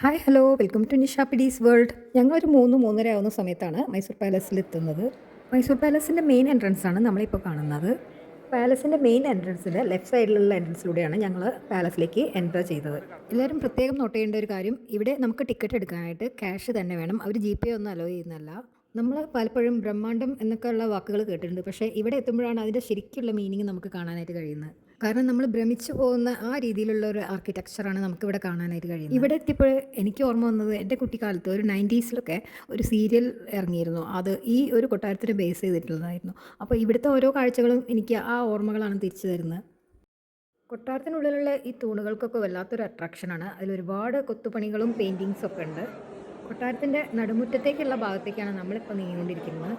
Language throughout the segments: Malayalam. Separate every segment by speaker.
Speaker 1: Hi hello welcome to Nisha പിഡീസ് world ഞങ്ങളൊരു മൂന്ന് മൂന്നര ആവുന്ന സമയത്താണ് മൈസൂർ പാലസിൽ എത്തുന്നത്. മൈസൂർ പാലസിന്റെ മെയിൻ എൻട്രൻസ് ആണ് നമ്മളിപ്പോൾ കാണുന്നത്. പാലസിന്റെ മെയിൻ എൻട്രൻസിന്റെ ലെഫ്റ്റ് സൈഡിലുള്ള എൻട്രൻസിലൂടെയാണ് ഞങ്ങൾ പാലസിലേക്ക് എന്റർ ചെയ്തത്. എല്ലാവരും പ്രത്യേകം നോട്ട് ചെയ്യേണ്ട ഒരു കാര്യം ഇവിടെ നമുക്ക് ടിക്കറ്റ് എടുക്കാനായിട്ട് ക്യാഷ് തന്നെ വേണം. അവർ ജി പേ ഒന്നും അലോ ചെയ്യുന്നില്ല നമ്മൾ പലപ്പോഴും ബ്രഹ്മാണ്ടം എന്നൊക്കെയുള്ള വാക്കുകൾ കേട്ടിട്ടുണ്ട്. പക്ഷേ ഇവിടെ എത്തുമ്പോഴാണ് അതിന്റെ ശരിക്കുള്ള മീനിങ് നമുക്ക് കാണാനായിട്ട് കഴിയുന്നത്. കാരണം നമ്മൾ ഭ്രമിച്ചു പോകുന്ന ആ രീതിയിലുള്ള ഒരു ആർക്കിടെക്ചറാണ് നമുക്കിവിടെ കാണാനായിട്ട് കഴിയുന്നത്. ഇവിടെ എത്തിയപ്പോൾ എനിക്ക് ഓർമ്മ വന്നത് എന്റെ കുട്ടിക്കാലത്ത് ഒരു നയന്റീസിലൊക്കെ ഒരു സീരിയൽ ഇറങ്ങിയിരുന്നു. അത് ഈ ഒരു കൊട്ടാരത്തിന് ബേസ് ചെയ്തിട്ടുള്ളതായിരുന്നു. അപ്പോൾ ഇവിടുത്തെ ഓരോ കാഴ്ചകളും എനിക്ക് ആ ഓർമ്മകളാണ് തിരിച്ചു തരുന്നത്. കൊട്ടാരത്തിനുള്ളിലുള്ള ഈ തൂണുകൾക്കൊക്കെ വല്ലാത്തൊരു അട്രാക്ഷനാണ് അതിൽ ഒരുപാട് കൊത്തുപണികളും പെയിന്റിങ്സൊക്കെ ഉണ്ട്. കൊട്ടാരത്തിന്റെ നടുമുറ്റത്തേക്കുള്ള ഭാഗത്തേക്കാണ് നമ്മളിപ്പോൾ നീങ്ങിക്കൊണ്ടിരിക്കുന്നത്.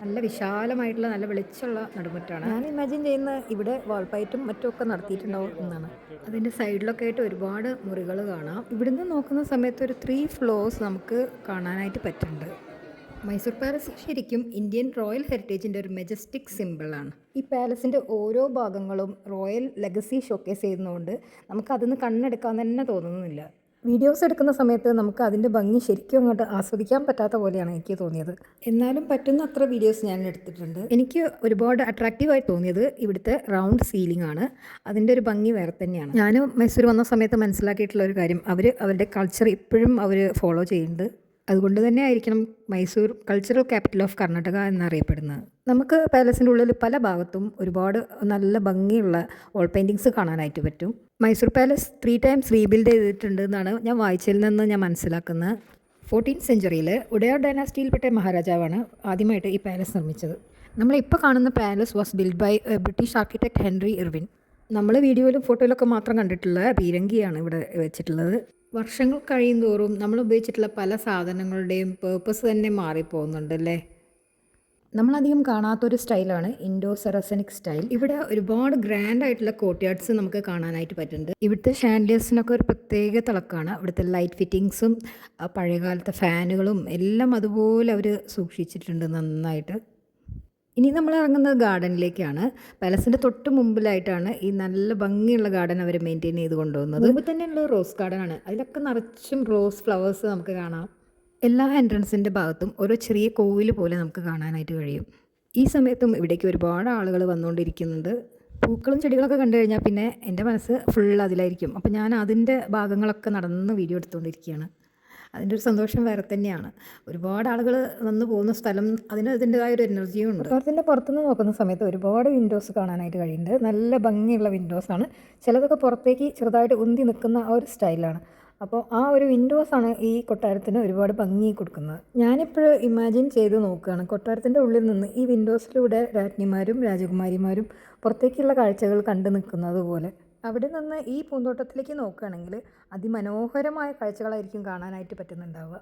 Speaker 1: നല്ല വിശാലമായിട്ടുള്ള നല്ല വെളിച്ചമുള്ള നടുമുറ്റാണ് ഞാൻ ഇമാജിൻ ചെയ്യുന്ന ഇവിടെ വാൾപ്പയറ്റും മറ്റുമൊക്കെ നടത്തിയിട്ടുണ്ടാവും എന്നാണ്. അതിന്റെ സൈഡിലൊക്കെ ആയിട്ട് ഒരുപാട് മുറികൾ കാണാം. ഇവിടുന്ന് നോക്കുന്ന സമയത്ത് ഒരു ത്രീ ഫ്ലോർസ് നമുക്ക് കാണാനായിട്ട് പറ്റുന്നുണ്ട്. മൈസൂർ പാലസ് ശരിക്കും ഇന്ത്യൻ റോയൽ ഹെറിറ്റേജിന്റെ ഒരു മെജസ്റ്റിക് സിമ്പിളാണ് ഈ പാലസിന്റെ ഓരോ ഭാഗങ്ങളും റോയൽ ലെഗസി ഷോക്കേസ് ചെയ്യുന്നതുകൊണ്ട് നമുക്ക് അതിന്ന് കണ്ണെടുക്കാൻ തന്നെ തോന്നുന്നില്ല. വീഡിയോസ് എടുക്കുന്ന സമയത്ത് നമുക്ക് അതിന്റെ ഭംഗി ശരിക്കും അങ്ങോട്ട് ആസ്വദിക്കാൻ പറ്റാത്ത പോലെയാണ് എനിക്ക് തോന്നിയത്. എന്നാലും പറ്റുന്ന അത്ര വീഡിയോസ് ഞാൻ എടുത്തിട്ടുണ്ട്. എനിക്ക് ഒരുപാട് അട്രാക്റ്റീവായി തോന്നിയത് ഇവിടുത്തെ റൗണ്ട് സീലിംഗ് ആണ്. അതിന്റെ ഒരു ഭംഗി വേറെ തന്നെയാണ്. ഞാൻ മൈസൂർ വന്ന സമയത്ത് മനസ്സിലാക്കിയിട്ടുള്ള ഒരു കാര്യം അവർ അവരുടെ കൾച്ചർ ഇപ്പോഴും അവർ ഫോളോ ചെയ്യുന്നുണ്ട്. അതുകൊണ്ട് തന്നെ ആയിരിക്കണം Mysore cultural capital of Karnataka എന്നറിയപ്പെടുന്നത്. നമുക്ക് പാലസിന്റെ ഉള്ളിൽ പല ഭാഗത്തും ഒരുപാട് നല്ല ഭംഗിയുള്ള വോൾ പെയിന്റിങ്സ് കാണാനായിട്ട് പറ്റും. Mysore palace three times rebuild ചെയ്തിട്ടുണ്ട് എന്നാണ് ഞാൻ വായിച്ചതിൽ നിന്ന് ഞാൻ മനസ്സിലാക്കുന്നത്. ഫോർട്ടീൻ സെഞ്ചുറിയിൽ ഉഡയർ ഡൈനാസ്റ്റിയിൽപ്പെട്ട മഹാരാജാവാണ് ആദ്യമായിട്ട് ഈ പാലസ് നിർമ്മിച്ചത്. നമ്മളിപ്പോൾ കാണുന്ന palace was build by British architect Henry Irwin നമ്മൾ വീഡിയോയിലും ഫോട്ടോയിലൊക്കെ മാത്രം കണ്ടിട്ടുള്ള പീരങ്കിയാണ് ഇവിടെ വെച്ചിട്ടുള്ളത്. വർഷങ്ങൾ കഴിയും തോറും നമ്മൾ ഉപയോഗിച്ചിട്ടുള്ള പല സാധനങ്ങളുടെയും പേർപ്പസ് തന്നെ മാറിപ്പോകുന്നുണ്ടല്ലേ? നമ്മളധികം കാണാത്തൊരു സ്റ്റൈലാണ് ഇൻഡോ സെറസനിക് സ്റ്റൈൽ ഇവിടെ ഒരുപാട് ഗ്രാൻഡ് ആയിട്ടുള്ള കോർട്ട്യാർഡ്സ് നമുക്ക് കാണാനായിട്ട് പറ്റുന്നുണ്ട്. ഇവിടുത്തെ ഷാൻഡിയേഴ്സിനൊക്കെ ഒരു പ്രത്യേക തിളക്കമാണ് ഇവിടുത്തെ ലൈറ്റ് ഫിറ്റിങ്സും പഴയകാലത്തെ ഫാനുകളും എല്ലാം അതുപോലെ അവർ സൂക്ഷിച്ചിട്ടുണ്ട് നന്നായിട്ട്. ഇനി നമ്മൾ ഇറങ്ങുന്നത് ഗാർഡനിലേക്കാണ്. പാലസിന്റെ തൊട്ട് മുമ്പിലായിട്ടാണ് ഈ നല്ല ഭംഗിയുള്ള ഗാർഡൻ അവർ മെയിന്റെയിൻ ചെയ്ത് കൊണ്ടുപോകുന്നത് മുമ്പ് തന്നെയുള്ള റോസ് ഗാർഡനാണ്. അതിലൊക്കെ നിറച്ചും റോസ് ഫ്ലവേഴ്സ് നമുക്ക് കാണാം. എല്ലാ എൻട്രൻസിന്റെ ഭാഗത്തും ഓരോ ചെറിയ കോവിൽ പോലെ നമുക്ക് കാണാനായിട്ട് കഴിയും. ഈ സമയത്തും ഇവിടേക്ക് ഒരുപാട് ആളുകൾ വന്നുകൊണ്ടിരിക്കുന്നുണ്ട്. പൂക്കളും ചെടികളൊക്കെ കണ്ടു കഴിഞ്ഞാൽ പിന്നെ എന്റെ മനസ്സ് ഫുൾ അതിലായിരിക്കും. അപ്പോൾ ഞാൻ അതിന്റെ ഭാഗങ്ങളൊക്കെ നടന്ന് വീഡിയോ എടുത്തുകൊണ്ടിരിക്കുകയാണ്. അതിന്റെ ഒരു സന്തോഷം വേറെ തന്നെയാണ്. ഒരുപാട് ആളുകൾ വന്ന് പോകുന്ന സ്ഥലം അതിന് അതിന്റെതായ ഒരു എനർജിയും ഉണ്ട്. കൊട്ടാരത്തിന്റെ പുറത്തുനിന്ന് നോക്കുന്ന സമയത്ത് ഒരുപാട് വിൻഡോസ് കാണാനായിട്ട് കഴിയുന്നുണ്ട്. നല്ല ഭംഗിയുള്ള വിൻഡോസ് ആണ്. ചിലതൊക്കെ പുറത്തേക്ക് ചെറുതായിട്ട് ഉന്തി നിൽക്കുന്ന ആ ഒരു സ്റ്റൈലാണ് അപ്പോൾ ആ ഒരു വിൻഡോസാണ് ഈ കൊട്ടാരത്തിന് ഒരുപാട് ഭംഗി കൊടുക്കുന്നത്. ഞാനിപ്പോൾ ഇമാജിൻ ചെയ്ത് നോക്കുകയാണ്. കൊട്ടാരത്തിന്റെ ഉള്ളിൽ നിന്ന് ഈ വിൻഡോസിലൂടെ രാജ്ഞിമാരും രാജകുമാരിമാരും പുറത്തേക്കുള്ള കാഴ്ചകൾ കണ്ടു നിൽക്കുന്നത് പോലെ. അവിടെ നിന്ന് ഈ പൂന്തോട്ടത്തിലേക്ക് നോക്കുകയാണെങ്കിൽ അതിമനോഹരമായ കാഴ്ചകളായിരിക്കും കാണാനായിട്ട് പറ്റുന്നുണ്ടാവുക.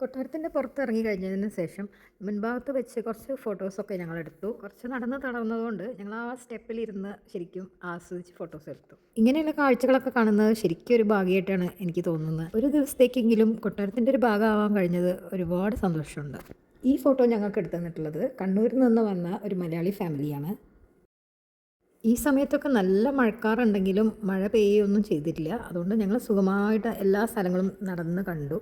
Speaker 1: കൊട്ടാരത്തിന്റെ പുറത്തിറങ്ങി കഴിഞ്ഞതിന് ശേഷം മുൻഭാഗത്ത് വെച്ച് കുറച്ച് ഫോട്ടോസൊക്കെ ഞങ്ങൾ എടുത്തു കുറച്ച് നടന്ന് തടവുന്നതുകൊണ്ട് ഞങ്ങൾ ആ സ്റ്റെപ്പിലിരുന്ന് ശരിക്കും ആസ്വദിച്ച് ഫോട്ടോസ് എടുത്തു. ഇങ്ങനെയുള്ള കാഴ്ചകളൊക്കെ കാണുന്നത് ശരിക്കും ഒരു ഭാഗ്യമായിട്ടാണ് എനിക്ക് തോന്നുന്നത്. ഒരു ദിവസത്തേക്കെങ്കിലും കൊട്ടാരത്തിന്റെ ഒരു ഭാഗമാവാൻ കഴിഞ്ഞത് ഒരുപാട് സന്തോഷമുണ്ട്. ഈ ഫോട്ടോ ഞങ്ങൾക്ക് എടുത്തു തന്നിട്ടുള്ളത് കണ്ണൂരിൽ നിന്ന് വന്ന ഒരു മലയാളി ഫാമിലിയാണ്. ഈ സമയത്തൊക്കെ നല്ല മഴക്കാറുണ്ടെങ്കിലും മഴ പെയ്യൊന്നും ചെയ്തിട്ടില്ല. അതുകൊണ്ട് ഞങ്ങൾ സുഖമായിട്ട് എല്ലാ സ്ഥലങ്ങളും നടന്ന് കണ്ടു.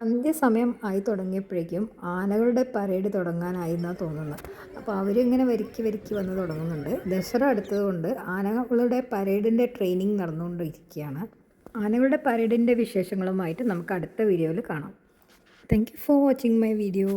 Speaker 1: അന്ത്യസമയം ആയി തുടങ്ങിയപ്പോഴേക്കും ആനകളുടെ പരേഡ് തുടങ്ങാനായി എന്നാണ് തോന്നുന്നത്. അപ്പോൾ അവരിങ്ങനെ വരിക്കി വരിക്കി വന്ന് തുടങ്ങുന്നുണ്ട്. ദസറ അടുത്തതുകൊണ്ട് ആനകളുടെ പരേഡിന്റെ ട്രെയിനിങ് നടന്നുകൊണ്ടിരിക്കുകയാണ്. ആനകളുടെ പരേഡിന്റെ വിശേഷങ്ങളുമായിട്ട് നമുക്ക് അടുത്ത വീഡിയോയിൽ കാണാം. Thank you for watching my video